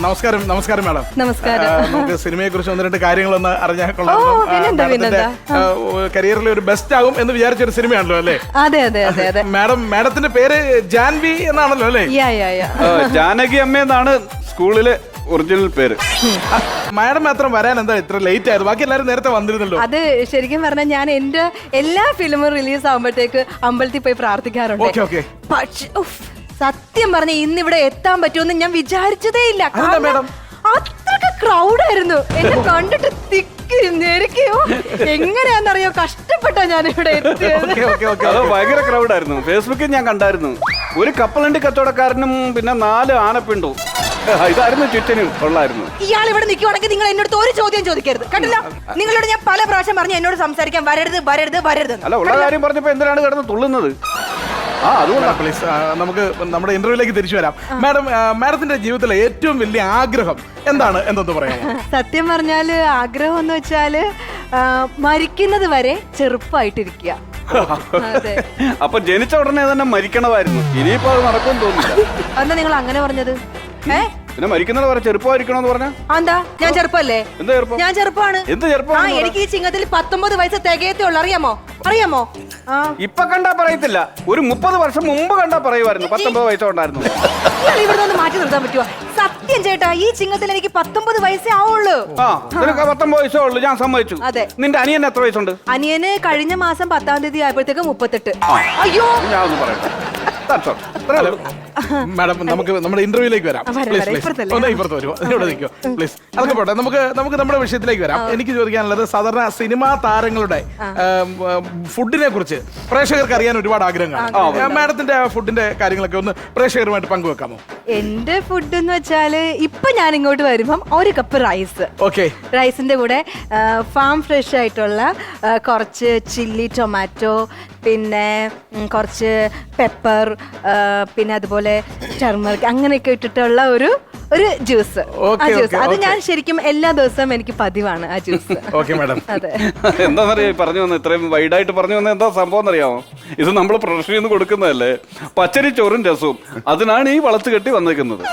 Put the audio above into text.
നമസ്കാരം നമസ്കാരം മാഡം. നമസ്കാരം. നമുക്ക് സിനിമയെ കുറിച്ച് ഒന്ന് രണ്ട് കാര്യങ്ങളൊന്ന് അറിഞ്ഞാൽ ഓ, പിന്നെന്താ, പിന്നെന്താ. കരിയറിൽ ഒരു ബെസ്റ്റ് ആകും എന്ന് വിചാരിച്ച ഒരു സിനിമയാണല്ലോ അല്ലേ? അതെ അതെ അതെ അതെ. മാഡം മാഡത്തിന്റെ പേര് ജാൻവി എന്നാണല്ലോ അല്ലേ? ജാനകി അമ്മ എന്നാണ് സ്കൂളിലെ ഒറിജിനൽ പേര്. മാഡം മാത്രം വരാൻ എന്താ ഇത്ര ലേറ്റ് ആയത്? ബാക്കി എല്ലാവരും നേരത്തെ വന്നിരുന്നല്ലോ. അത് ശരിക്കും പറഞ്ഞാൽ ഞാൻ എന്റെ എല്ലാ ഫിലിമും റിലീസ് ആകുമ്പോഴത്തേക്ക് അമ്പലത്തിൽ പോയി പ്രാർത്ഥിക്കാറുണ്ട്. ഓക്കെ ഓക്കെ പക്ഷേ ഉഫ്, സത്യം പറഞ്ഞ ഇന്നിവിടെ എത്താൻ പറ്റുമെന്ന് ഞാൻ വിചാരിച്ചതേ ഇല്ല. കാരണം? അത്രയ്ക്ക് ക്രൗഡായിരുന്നു എന്നെ കണ്ടിട്ട് തിക്കി ഞെരുക്കിയോ? എങ്ങനെയാണെന്നറിയോ? കഷ്ടപ്പെട്ടാ ഞാൻ ഇവിടെ എത്തിയത്. ഓക്കെ ഓക്കെ ഓക്കെ അത് ഭയങ്കര ക്രൗഡായിരുന്നു ഫേസ്ബുക്കിൽ ഞാൻ കണ്ടായിരുന്നു. ഒരു കപ്പലണ്ടി കച്ചവടക്കാരനും പിന്നെ നാല് ആനപ്പിണ്ടു. ഇതായിരുന്നു ചുറ്റിനും കൊള്ളായിരുന്നു. ഇയാൾ ഇവിടെ നിൽക്കുവാണെങ്കിൽ നിങ്ങൾ എന്നോട് ഒരു ചോദ്യം ചോദിക്കരുത്. കണ്ടില്ല നിങ്ങളോട് ഞാൻ പല പ്രാവശ്യം പറഞ്ഞു എന്നോട് സംസാരിക്കാൻ വരരുത് വരരുത് വരരുത് അല്ല ഉള്ള കാര്യം പറഞ്ഞപ്പോ എന്തിനാണ് കിടന്ന് തുള്ളുന്നത്? പ്ലീസ് നമുക്ക് നമ്മുടെ ഇന്റർവ്യൂലേക്ക് തിരിച്ചു വരാം. മാഡം മാഡത്തിന്റെ ജീവിതത്തിലെ ഏറ്റവും വലിയ ആഗ്രഹം എന്താണ് എന്തെന്ന് പറയാം സത്യം പറഞ്ഞാൽ ആഗ്രഹം എന്ന് വെച്ചാൽ ആ, മരിക്കുന്നത് വരെ ചെറുപ്പമായിട്ടിരിക്കുക അപ്പൊ ജനിച്ച ഉടനെ തന്നെ മരിക്കണമായിരുന്നു. ഇനിയിപ്പോ അത് നടക്കും തോന്നുന്നില്ല. എന്താ നിങ്ങൾ അങ്ങനെ പറഞ്ഞത്? ഏ? പിന്നെ മരിക്കുന്നത് വരെ ചെറുപ്പമായിരിക്കണോന്ന് പറഞ്ഞ? എന്താ ഞാൻ ചെറുപ്പല്ലേ ഞാൻ ചെറുപ്പമാണ്. എന്ത് ചെറുപ്പം? എനിക്ക് ഈ ചിങ്ങത്തിൽ പത്തൊമ്പത് വയസ്സ് തികയത്തേ ഉള്ളൂ. അറിയാമോ? അറിയാമോ? ഇപ്പൊ കണ്ടാ പറയത്തില്ല. ഒരു മുപ്പത് വർഷം മുമ്പ് കണ്ടാ പറയുമായിരുന്നു. പത്തൊമ്പത് വയസ്സുണ്ടായിരുന്നു ഇയാൾ ഇവിടെ നിന്ന് മാറ്റി നിർത്താൻ പറ്റുമോ സത്യം ചേട്ടാ ഈ ചിങ്ങത്തിൽ എനിക്ക് പത്തൊമ്പത് വയസ്സേ ആവുള്ളൂ. ആ നിനക്ക് പത്തൊമ്പത് വയസ്സേ ഉള്ളൂ. ഞാൻ സമ്മതിച്ചു. അതെ. നിന്റെ അനിയൻ എത്ര വയസ്സുണ്ട്? അനിയന് കഴിഞ്ഞ മാസം പത്താം തീയതി ആയപ്പോഴത്തേക്ക് മുപ്പത്തെട്ട്. അയ്യോ. ഞാൻ ഒന്ന് പറയട്ടെ. That's all. മാഡം നമുക്ക് നമ്മുടെ ഇന്റർവ്യൂലേക്ക് വരാം. പ്ലീസ്. പ്ലീസ് ഒന്ന് ഇപ്പുറത്ത് വരുമോ ഇവിടെ നിൽക്കുമോ പ്ലീസ് അതൊക്കെ പോട്ടെ. നമുക്ക് നമുക്ക് നമ്മുടെ വിഷയത്തിലേക്ക് വരാം. എനിക്ക് ചോദിക്കാനുള്ളത് സാധാരണ സിനിമാ താരങ്ങളുടെ ഫുഡിനെ കുറിച്ച് പ്രേക്ഷകർക്ക് അറിയാൻ ഒരുപാട് ആഗ്രഹം. കാണും മാഡത്തിന്റെ ഫുഡിന്റെ കാര്യങ്ങളൊക്കെ ഒന്ന് പ്രേക്ഷകരുമായിട്ട് പങ്കുവെക്കാമോ? എന്റെ ഫുഡ് എന്ന് വെച്ചാൽ ഇപ്പൊ ഞാൻ ഇങ്ങോട്ട് വരുമ്പം ഒരു കപ്പ് റൈസ് ഓക്കെ റൈസിന്റെ കൂടെ ഫാം ഫ്രഷ് ആയിട്ടുള്ള കുറച്ച് ചില്ലി ടൊമാറ്റോ പിന്നെ കുറച്ച് പെപ്പർ പിന്നെ അതുപോലെ ടെർമറിക് അങ്ങനെയൊക്കെ ഇട്ടിട്ടുള്ള ഒരു ഒരു ജ്യൂസ്. ആ Okay, ജ്യൂസ്. okay, അത് ഞാൻ ശരിക്കും എല്ലാ ദിവസവും എനിക്ക് പതിവാണ് ആ ജ്യൂസ്. Okay madam. അതെ. എന്താണെന്നറിയാം പറഞ്ഞു വന്ന ഇത്രയും വൈഡായിട്ട് പറഞ്ഞു വന്ന എന്താ സംഭവം എന്നറിയാമോ ഇത് നമ്മൾ പ്രൊഡക്ഷനിൽ നിന്ന് കൊടുക്കുന്നതല്ലേ? പച്ചരി ചോറും രസവും. അതിനാണ് ഈ വളർത്ത് കെട്ടി വന്നേക്കുന്നത്.